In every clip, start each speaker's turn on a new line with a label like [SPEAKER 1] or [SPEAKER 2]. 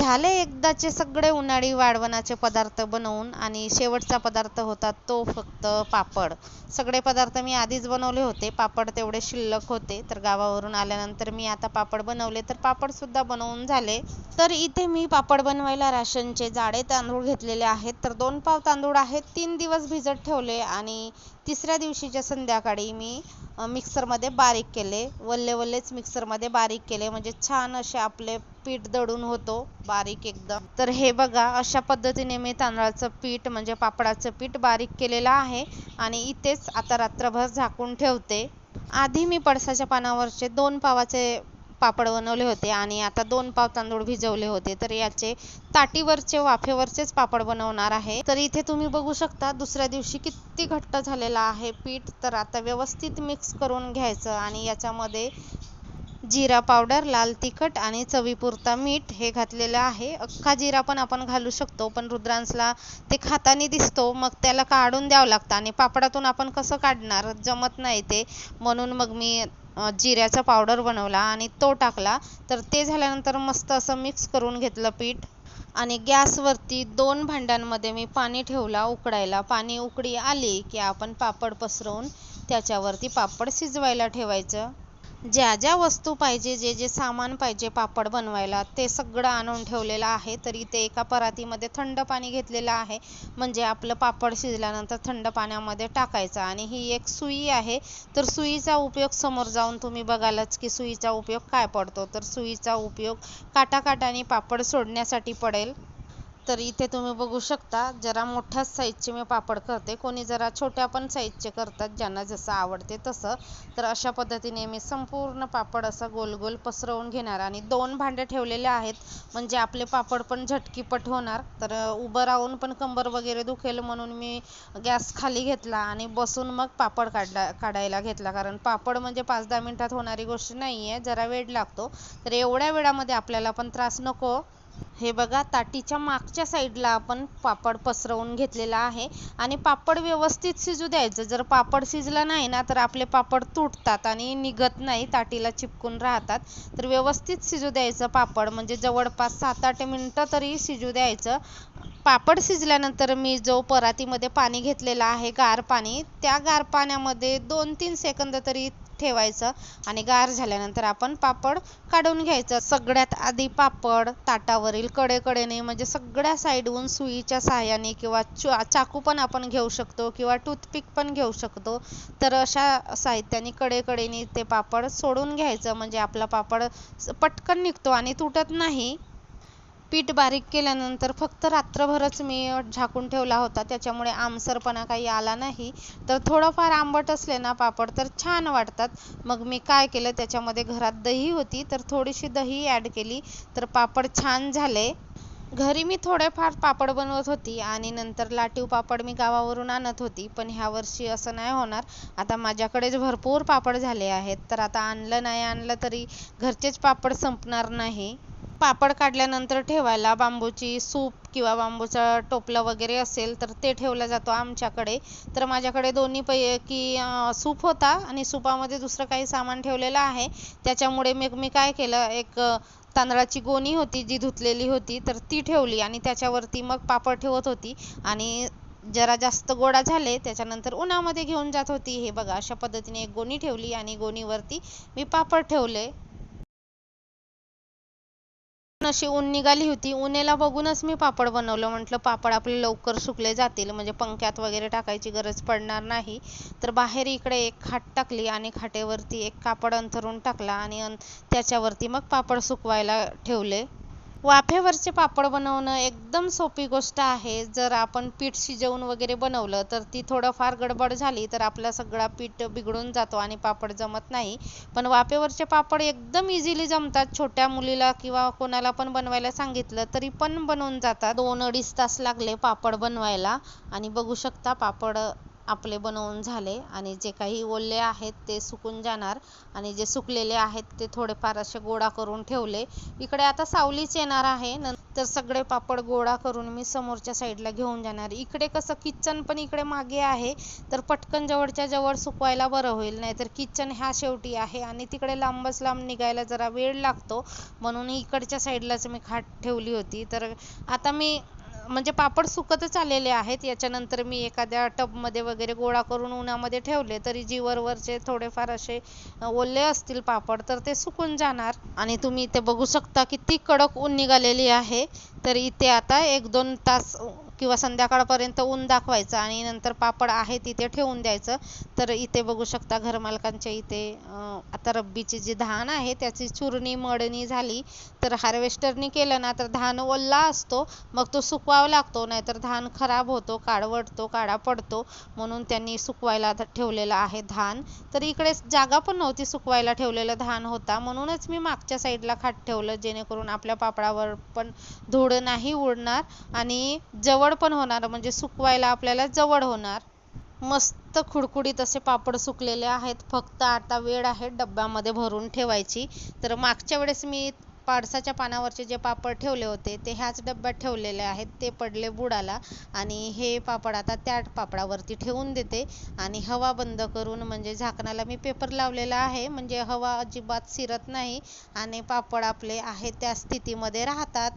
[SPEAKER 1] झाले एकदाचे सगळे उन्हाळी वाळवणाचे पदार्थ बनवून आणि शेवटचा पदार्थ होता तो फक्त पापड. सगळे पदार्थ मी आधीच बनवले होते. पापड तेवढे शिल्लक होते. तर गावावरून आल्यानंतर मी आता पापड बनवले. तर पापडसुद्धा बनवून झाले. तर इथे मी पापड बनवायला राशनचे जाडे तांदूळ घेतलेले आहेत. तर दोन पाव तांदूळ आहेत. तीन दिवस भिजत ठेवले आणि तिसऱ्या दिवशीच्या संध्याकाळी मी मिक्सरमध्ये बारीक केले. वल्ले वल्लेच मिक्सरमध्ये बारीक केले. म्हणजे छान असे आपले पीठ दळून होतो बारीक एकदम. तर हे बघा अशा पद्धतीने मी तांदळाचं पीठ म्हणजे पापडाचं पीठ बारीक केलेलं आहे. आणि इथेच आता रात्रभर झाकून ठेवते. आधी मी पडसाच्या पानावरचे दोन पावाचे पापड बनवले होते आणि आता दोन पाव तांदूळ भिजवले होते. तर याचे ताटीवरचे वाफेवरचेच पापड बनवणार आहे. तर इथे तुम्ही बघू शकता दुसऱ्या दिवशी किती घट्ट झालेला आहे पीठ. तर आता व्यवस्थित मिक्स करून घ्यायचं आणि याच्यामध्ये जिरा पावडर लाल तिखट आणि चवीपुरता मीठ हे घातलेलं आहे. अख्खा जिरा पण आपण घालू शकतो पण रुद्रांसला ते खातानी दिसतो. मग त्याला काढून द्यावं लागतं आणि पापडातून आपण कसं काढणार? जमत नाही ते. म्हणून मग मी जिऱ्याचा पावडर बनवला आणि तो टाकला. तर ते झाल्यानंतर मस्त असं मिक्स करून घेतलं पीठ. आणि गॅसवरती दोन भांड्यांमध्ये मी पाणी ठेवला उकडायला. पाणी उकडी आली की आपण पापड पसरवून त्याच्यावरती पापड शिजवायला ठेवायचं. ज्या ज्या वस्तू पाहिजे जे जे सामान पाहिजे पापड बनवायला ते सगळं आणून ठेवलेलं आहे. तर इथे एका परातीमध्ये थंड पाणी घेतलेलं आहे. म्हणजे आपलं पापड शिजल्यानंतर थंड पाण्यामध्ये टाकायचं. आणि ही एक सुई आहे. तर सुईचा उपयोग समोर जाऊन तुम्ही बघालच की सुईचा उपयोग काय पडतो. तर सुईचा उपयोग काटाकाटाने पापड सोडण्यासाठी पडेल. तर इथे तुम्ही बघू शकता जरा मोठ्याच साईजचे मी पापड करते. कोणी जरा छोट्या पण साईजचे करतात ज्यांना जसं आवडते तसं. तर अशा पद्धतीने मी संपूर्ण पापड असं गोल गोल पसरवून घेणार आणि दोन भांडे ठेवलेले आहेत. म्हणजे आपले पापड पण झटकीपट होणार. तर उभं राहून पण कंबर वगैरे दुखेल म्हणून मी गॅस खाली घेतला आणि बसून मग पापड काढला काढायला घेतला. कारण पापड म्हणजे पाच दहा मिनिटात होणारी गोष्ट नाही आहे जरा वेळ लागतो. तर एवढ्या वेळामध्ये आपल्याला पण त्रास नको. हे बघा ताटीच्या मागच्या साईडला आपण पापड पसरवून घेतलेला आहे. आणि पापड व्यवस्थित शिजू द्यायचं. जर पापड शिजला नाही ना तर आपले पापड तुटतात आणि निघत नाही ताटीला चिपकून राहतात. तर व्यवस्थित शिजू द्यायचं पापड. म्हणजे जवळपास सात आठ मिनटं तरी शिजू द्यायचं. पापड शिजल्यानंतर मी जो परातीमध्ये पाणी घेतलेला आहे गार पाणी त्या गार पाण्यामध्ये दोन तीन सेकंद तरी ठेवायचं आणि गार झाल्यानंतर आपण पापड काढून घ्यायचं. सगळ्यात आधी पापड ताटावरील कडेकडेने म्हणजे सगळ्या साईडहून सुईच्या साहाय्याने किंवा चाकू पण आपण घेऊ शकतो किंवा टूथपिक पण घेऊ शकतो. तर अशा साहित्याने कडेकडेने ते पापड सोडून घ्यायचं. म्हणजे आपला पापड पटकन निघतो आणि तुटत नाही. पीठ बारीक केल्यानंतर फक्त रात्रभरच मी झाकून ठेवला होता त्याच्यामुळे आमसरपणा काही आला नाही. तर थोडंफार आंबट असले ना पापड तर छान वाटतात. मग मी काय केलं त्याच्यामध्ये घरात दही होती तर थोडीशी दही ॲड केली. तर पापड छान झाले. घरी मी थोडेफार पापड बनवत होती आणि नंतर लाटीव पापड मी गावावरून आणत होती पण ह्या वर्षी असं नाही होणार. आता माझ्याकडेच भरपूर पापड झाले आहेत तर आता आणलं नाही आणलं तरी घरचेच पापड संपणार नाही. पापड काढल्यानंतर ठेवायला बांबूची सूप किंवा बांबूचं टोपलं वगैरे असेल तर ते ठेवला जातो आमच्याकडे. तर माझ्याकडे दोन्ही पैकी सूप होता आणि सुपामध्ये दुसरं काही सामान ठेवलेलं आहे. त्याच्यामुळे मग मी काय केलं एक तांदळाची गोणी होती जी धुतलेली होती तर ती ठेवली आणि त्याच्यावरती मग पापड ठेवत होती. आणि जरा जास्त गोडा झाले त्याच्यानंतर उन्हामध्ये घेऊन जात होती. हे बघा अशा पद्धतीने एक गोणी ठेवली आणि गोणीवरती मी पापड ठेवले. अशी ऊन निघाली होती. उन्हेला बघूनच मी पापड बनवलं. म्हटलं पापड आपले लवकर सुकले जातील. म्हणजे पंख्यात वगैरे टाकायची गरज पडणार नाही. तर बाहेर इकडे एक खाट टाकली आणि खाटेवरती एक कापड अंथरून टाकला आणि त्याच्यावरती मग पापड सुकवायला ठेवले. वाफेवरचे पापड बनवणं एकदम सोपी गोष्ट आहे. जर आपण पीठ शिजवून वगैरे बनवलं तर ती थोडंफार गडबड झाली तर आपला सगळा पीठ बिघडून जातो आणि पापड जमत नाही. पण वाफेवरचे पापड एकदम इझिली जमतात. छोट्या मुलीला किंवा कोणाला पण बनवायला सांगितलं तरी पण बनवून जातात. दोन अडीच तास लागले पापड बनवायला. आणि बघू शकता पापड आपले बनवून झाले आणि जे काही ओले आहेत ते सुकून जाणार आणि जे सुकलेले आहेत ते थोडेफार असे गोळा करून ठेवले. इकडे आता सावलीच येणार आहे. नंतर सगळे पापड गोळा करून मी समोरच्या साईडला घेऊन जाणार. इकडे कसं किचन पण इकडे मागे आहे तर पटकन जवळच्या जवळ सुकवायला बरं होईल. नाहीतर किचन ह्या शेवटी आहे आणि तिकडे लांबच लांब निघायला जरा वेळ लागतो. म्हणून इकडच्या साईडलाच मी खाट ठेवली होती. तर आता मी म्हणजे पापड सुकतच आलेले आहेत. याच्यानंतर मी एखाद्या टबमध्ये वगैरे गोळा करून उन्हामध्ये ठेवले तरी जीवरवरचे थोडेफार असे ओले असतील पापड तर ते सुकून जाणार. आणि तुम्ही इथे बघू शकता किती कडक ऊन निघालेली आहे. तर इथे आता एक दोन तास किंवा संध्याकाळपर्यंत ऊन दाखवायचं आणि नंतर पापड आहे तिथे ठेवून द्यायचं. तर इथे बघू शकता घरमालकांच्या इथे आता रब्बीची जी धान आहे त्याची चुरणी मळणी झाली. तर हार्वेस्टरनी केलं ना तर धान ओल्ला असतो मग तो सुकवावा लागतो नाहीतर धान खराब होतो काळवटतो काळा पडतो. म्हणून त्यांनी सुकवायला ठेवलेलं आहे धान. तर इकडे जागा पण नव्हती सुकवायला ठेवलेलं धान होता. म्हणूनच मी मागच्या साईडला खाट ठेवलं जेणेकरून आपल्या पापडावर पण धूळ नाही उडणार. आणि जवळ पण होणार म्हणजे सुकवायला आपल्याला जवळ होणार. मस्त खुडखुडीत असे पापड सुकलेले आहेत फक्त आता वेळ आहे डब्यामध्ये भरून ठेवायची. तर मागच्या वेळेस मी पाडसाच्या पानावरचे जे पापड ठेवले होते ते ह्याच डब्यात ठेवलेले आहेत ते पडले बुडाला. आणि हे पापड आता त्या पापडावरती ठेवून देते. आणि हवा बंद करून म्हणजे झाकणाला मी पेपर लावलेला आहे म्हणजे हवा अजिबात शिरत नाही. आणि पापड आपले आहे त्या स्थितीमध्ये राहतात.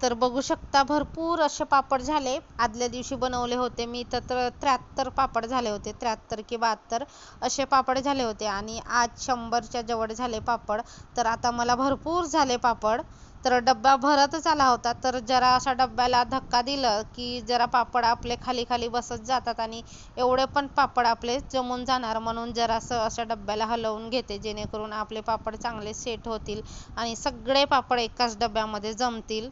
[SPEAKER 1] तर बघू शकता भरपूर असे पापड झाले. आदल्या दिवशी बनवले होते मी तर त्र्याहत्तर पापड झाले होते. त्र्याहत्तर की बहात्तर असे पापड झाले होते आणि आज शंभरच्या जवळ झाले पापड. तर आता मला भरपूर झाले पापड. तर डब्बा भरतच आला होता. तर जरा असा डब्याला धक्का दिलं की जरा पापड आपले खाली खाली बसत जातात आणि एवढे पण पापड आपले जमून जाणार म्हणून जरासं अशा डब्याला हलवून घेते जेणेकरून आपले पापड चांगले सेट होतील आणि सगळे पापड एकाच डब्यामध्ये जमतील.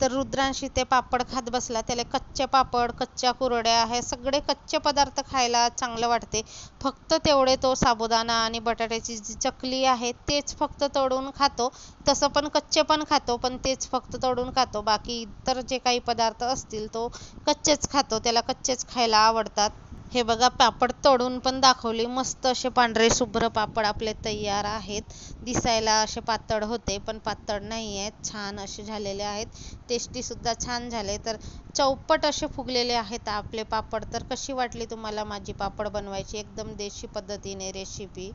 [SPEAKER 1] तर रुद्रांशी ते पापड खात बसला. त्याला कच्चे पापड कच्च्या कुरड्या हे सगळे कच्चे पदार्थ खायला चांगलं वाटते. फक्त तेवढे तो साबुदाणा आणि बटाट्याची जी चकली आहे तेच फक्त तळून खातो. तसं पण कच्चे पण खातो पण तेच फक्त तळून खातो. बाकी इतर जे काही पदार्थ असतील तो कच्चेच खातो. त्याला कच्चेच खायला आवडतात. हे बघा पापड तळून पण दाखवले. मस्त असे पांढरे शुभ्र पापड आपले तयार आहेत. दिसायला असे पातळ होते पण पातळ नाही आहेत. छान असे झालेले आहेत. टेस्टीसुद्धा छान झाले. तर चौपट असे फुगलेले आहेत आपले पापड. तर कशी वाटली तुम्हाला माझी पापड बनवायची? एकदम देशी पद्धतीने रेसिपी